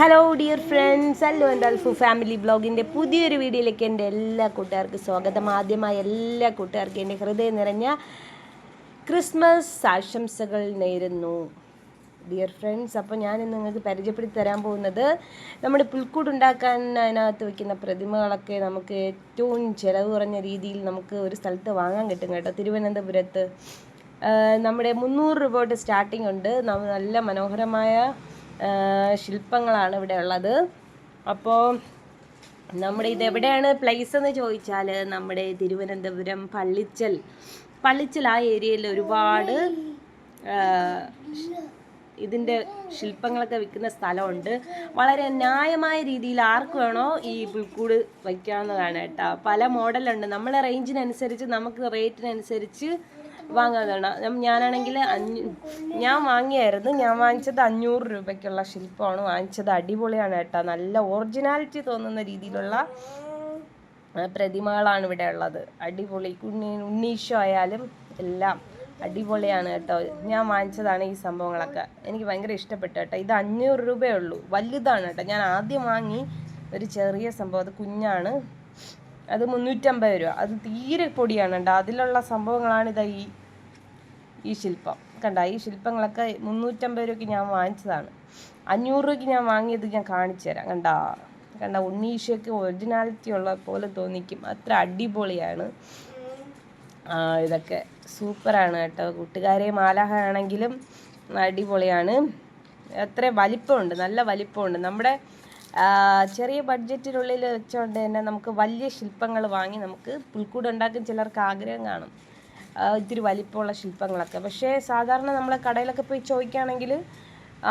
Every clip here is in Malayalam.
ഹലോ ഡിയർ ഫ്രണ്ട്സ് ഹലോ എന്റെ അൽഫു ഫാമിലി ബ്ലോഗിന്റെ പുതിയൊരു വീഡിയോയിലേക്ക് എന്റെ എല്ലാ കൂട്ടുകാർക്കും സ്വാഗതം. ആദ്യമായ എല്ലാ കൂട്ടുകാർക്കും എന്റെ ഹൃദയം നിറഞ്ഞ ക്രിസ്മസ് ആശംസകൾ നേരുന്നു. ഡിയർ ഫ്രണ്ട്സ് അപ്പോൾ ഞാൻ ഇന്ന് നിങ്ങൾക്ക് പരിചയപ്പെടുത്തി തരാൻ പോകുന്നത് നമ്മുടെ പുൽക്കൂട് ഉണ്ടാക്കാൻ അതിനകത്ത് വയ്ക്കുന്ന പ്രതിമകളൊക്കെ നമുക്ക് ഏറ്റവും ചിലവ് കുറഞ്ഞ രീതിയിൽ നമുക്ക് ഒരു സ്ഥലത്ത് വാങ്ങാൻ കിട്ടും കേട്ടോ. തിരുവനന്തപുരത്ത്. നമ്മുടെ മുന്നൂറ് രൂപ തൊട്ട് സ്റ്റാർട്ടിംഗ് ഉണ്ട്. നല്ല മനോഹരമായ ശില്പങ്ങളാണ് ഇവിടെ ഉള്ളത്. അപ്പോൾ നമ്മുടെ ഇത് എവിടെയാണ് പ്ലേസ് എന്ന് ചോദിച്ചാൽ നമ്മുടെ തിരുവനന്തപുരം പള്ളിച്ചൽ. പള്ളിച്ചൽ ആ ഏരിയയിൽ ഒരുപാട് ഇതിന്റെ ശില്പങ്ങളൊക്കെ വിൽക്കുന്ന സ്ഥലമുണ്ട്. വളരെ ന്യായമായ രീതിയിൽ ആർക്ക് വേണോ ഈ പുൽക്കൂട് വയ്ക്കാവുന്നതാണ് കേട്ടോ. പല മോഡലുണ്ട് നമ്മളെ റേഞ്ചിനനുസരിച്ച് നമുക്ക് റേറ്റിനനുസരിച്ച് വാങ്ങാവുന്നതാണ് നം- ഞാനാണെങ്കിൽ ഞാൻ വാങ്ങിയായിരുന്നു. ഞാൻ വാങ്ങിച്ചത് അഞ്ഞൂറ് രൂപയ്ക്കുള്ള ശില്പമാണ്. വാങ്ങിച്ചത് അടിപൊളിയാണ് കേട്ടോ. നല്ല ഒറിജിനാലിറ്റി തോന്നുന്ന രീതിയിലുള്ള പ്രതിമകളാണ് ഇവിടെ ഉള്ളത്. അടിപൊളി ഉണ്ണി ഉണ്ണീശോ ആയാലും എല്ലാം അടിപൊളിയാണ് കേട്ടോ. ഞാൻ വാങ്ങിച്ചതാണ് ഈ സംഭവങ്ങളൊക്കെ. എനിക്ക് ഭയങ്കര ഇഷ്ടപ്പെട്ടു കേട്ടോ. ഇത് അഞ്ഞൂറ് രൂപയേ ഉള്ളൂ. വലുതാണ് കേട്ടോ. ഞാൻ ആദ്യം വാങ്ങി ഒരു ചെറിയ സംഭവം. അത് കുഞ്ഞാണ്. അത് മുന്നൂറ്റമ്പത് രൂപ. അത് തീരെ പൊടിയാണ് കേട്ടോ അതിലുള്ള സംഭവങ്ങളാണ് ഇതാ ഈ ഈ ശില്പം. കണ്ട ഈ ശില്പങ്ങളൊക്കെ മുന്നൂറ്റമ്പത് രൂപയ്ക്ക് ഞാൻ വാങ്ങിച്ചതാണ്. അഞ്ഞൂറ് രൂപയ്ക്ക് ഞാൻ വാങ്ങിയത് ഞാൻ കാണിച്ചു തരാം. കണ്ട കണ്ട ഉണ്ണീഷയ്ക്ക് ഒറിജിനാലിറ്റി ഉള്ള പോലെ തോന്നിക്കും. അത്ര അടിപൊളിയാണ്. ഇതൊക്കെ സൂപ്പറാണ് കേട്ടോ. കൂട്ടുകാരെ മാലാഹാണെങ്കിലും അടിപൊളിയാണ്. അത്ര വലിപ്പമുണ്ട് നല്ല വലിപ്പമുണ്ട്. നമ്മുടെ ചെറിയ ബഡ്ജറ്റിനുള്ളിൽ വെച്ചുകൊണ്ട് തന്നെ നമുക്ക് വലിയ ശില്പങ്ങൾ വാങ്ങി നമുക്ക് പുൽക്കൂട് ഉണ്ടാക്കാൻ ചിലർക്ക് ആഗ്രഹം കാണും. ഇത്തിരി വലിപ്പമുള്ള ശില്പങ്ങളൊക്കെ. പക്ഷേ സാധാരണ നമ്മളെ കടയിലൊക്കെ പോയി ചോദിക്കുകയാണെങ്കിൽ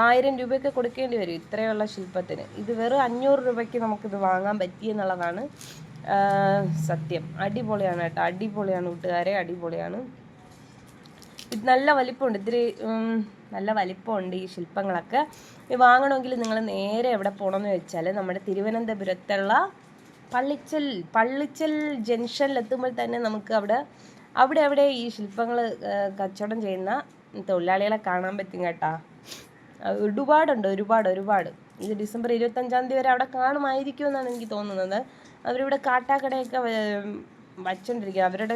ആയിരം രൂപയൊക്കെ കൊടുക്കേണ്ടി വരും ഇത്രയുള്ള ശില്പത്തിന്. ഇത് വെറും അഞ്ഞൂറ് രൂപയ്ക്ക് നമുക്കിത് വാങ്ങാൻ പറ്റിയെന്നുള്ളതാണ് സത്യം. അടിപൊളിയാണ് കേട്ടോ. അടിപൊളിയാണ് കൂട്ടുകാരെ അടിപൊളിയാണ്. ഇത് നല്ല വലിപ്പമുണ്ട്. ഇത്തിരി നല്ല വലിപ്പമുണ്ട് ഈ ശില്പങ്ങളൊക്കെ. വാങ്ങണമെങ്കിൽ നിങ്ങൾ നേരെ എവിടെ പോകണമെന്ന് വെച്ചാൽ നമ്മുടെ തിരുവനന്തപുരത്തുള്ള പള്ളിച്ചൽ പള്ളിച്ചൽ ജംഗ്ഷനിലെത്തുമ്പോൾ തന്നെ നമുക്ക് അവിടെ അവിടെ അവിടെ ഈ ശില്പങ്ങൾ കച്ചവടം ചെയ്യുന്ന തൊഴിലാളികളെ കാണാൻ പറ്റും കേട്ടാ. ഒരുപാടുണ്ട് ഒരുപാട് ഒരുപാട്. ഇത് ഡിസംബർ ഇരുപത്തഞ്ചാം തീയതി വരെ അവിടെ കാണുമായിരിക്കും എന്നാണ് എനിക്ക് തോന്നുന്നത്. അവരിവിടെ കാട്ടാക്കടയൊക്കെ വച്ചോണ്ടിരിക്കുക അവരുടെ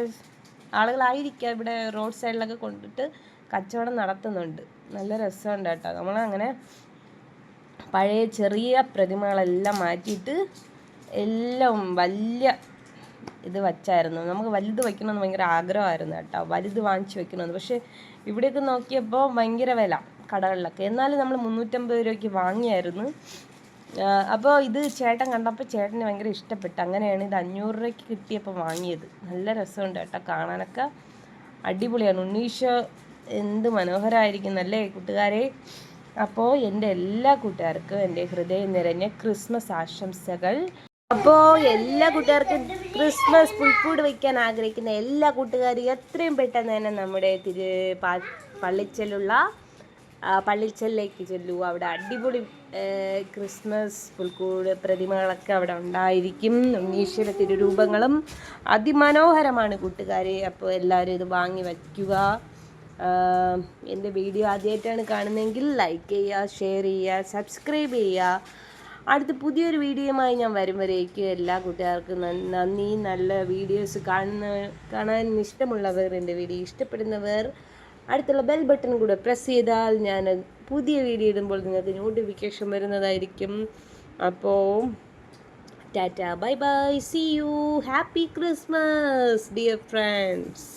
ആളുകളായിരിക്കുക ഇവിടെ റോഡ് സൈഡിലൊക്കെ കൊണ്ടിട്ട് കച്ചവടം നടത്തുന്നുണ്ട്. നല്ല രസമുണ്ട് കേട്ടോ നമ്മളങ്ങനെ പഴയ ചെറിയ പ്രതിമകളെല്ലാം മാറ്റിയിട്ട് എല്ലാം വലിയ ഇത് വച്ചായിരുന്നു. നമുക്ക് വലുത് വയ്ക്കണമെന്ന് ഭയങ്കര ആഗ്രഹമായിരുന്നു കേട്ടോ. വലുത് വാങ്ങിച്ച് വെക്കണമെന്ന് പക്ഷേ ഇവിടെയൊക്കെ നോക്കിയപ്പോൾ ഭയങ്കര വില കടകളിലൊക്കെ. എന്നാലും നമ്മൾ മുന്നൂറ്റമ്പത് രൂപയ്ക്ക് വാങ്ങിയായിരുന്നു. അപ്പോൾ ഇത് ചേട്ടൻ കണ്ടപ്പോൾ ചേട്ടന് ഭയങ്കര ഇഷ്ടപ്പെട്ടു. അങ്ങനെയാണ് ഇത് അഞ്ഞൂറ് രൂപയ്ക്ക് കിട്ടിയപ്പോൾ വാങ്ങിയത്. നല്ല രസമുണ്ട് കേട്ടോ കാണാനൊക്കെ. അടിപൊളിയാണ്. ഉണ്ണീഷോ എന്ത് മനോഹരമായിരിക്കും അല്ലേ കൂട്ടുകാരെ? അപ്പോൾ എന്റെ എല്ലാ കൂട്ടുകാർക്കും എന്റെ ഹൃദയം നിറഞ്ഞ ക്രിസ്മസ് ആശംസകൾ. അപ്പോൾ എല്ലാ കൂട്ടുകാർക്കും ക്രിസ്മസ് പുൽക്കൂട് വയ്ക്കാൻ ആഗ്രഹിക്കുന്ന എല്ലാ കൂട്ടുകാരും എത്രയും പെട്ടെന്ന് തന്നെ നമ്മുടെ തിരു പള്ളിച്ചലുള്ള പള്ളിച്ചലിലേക്ക് ചെല്ലൂ. അവിടെ അടിപൊളി ക്രിസ്മസ് പുൽക്കൂട് പ്രതിമകളൊക്കെ അവിടെ ഉണ്ടായിരിക്കും. ഉണ്ണീശ്വര തിരുരൂപങ്ങളും അതിമനോഹരമാണ് കൂട്ടുകാരെ. അപ്പോൾ എല്ലാവരും ഇത് വാങ്ങി വയ്ക്കുക. എന്റെ വീഡിയോ ആദ്യമായിട്ടാണ് കാണുന്നതെങ്കിൽ ലൈക്ക് ചെയ്യുക ഷെയർ ചെയ്യുക സബ്സ്ക്രൈബ് ചെയ്യുക. അടുത്ത പുതിയൊരു വീഡിയോയുമായി ഞാൻ വരും വരേക്കും. എല്ലാ കൂട്ടുകാർക്കും നന്ദി. നല്ല വീഡിയോസ് കാണുന്ന കാണാൻ ഇഷ്ടമുള്ളവർ എന്റെ വീഡിയോ ഇഷ്ടപ്പെടുന്നവർ അടുത്തുള്ള ബെൽ ബട്ടൺ കൂടെ പ്രസ് ചെയ്താൽ ഞാൻ പുതിയ വീഡിയോ ഇടുമ്പോൾ നിങ്ങൾക്ക് നോട്ടിഫിക്കേഷൻ വരുന്നതായിരിക്കും. അപ്പോൾ tata bye bye see you happy Christmas dear friends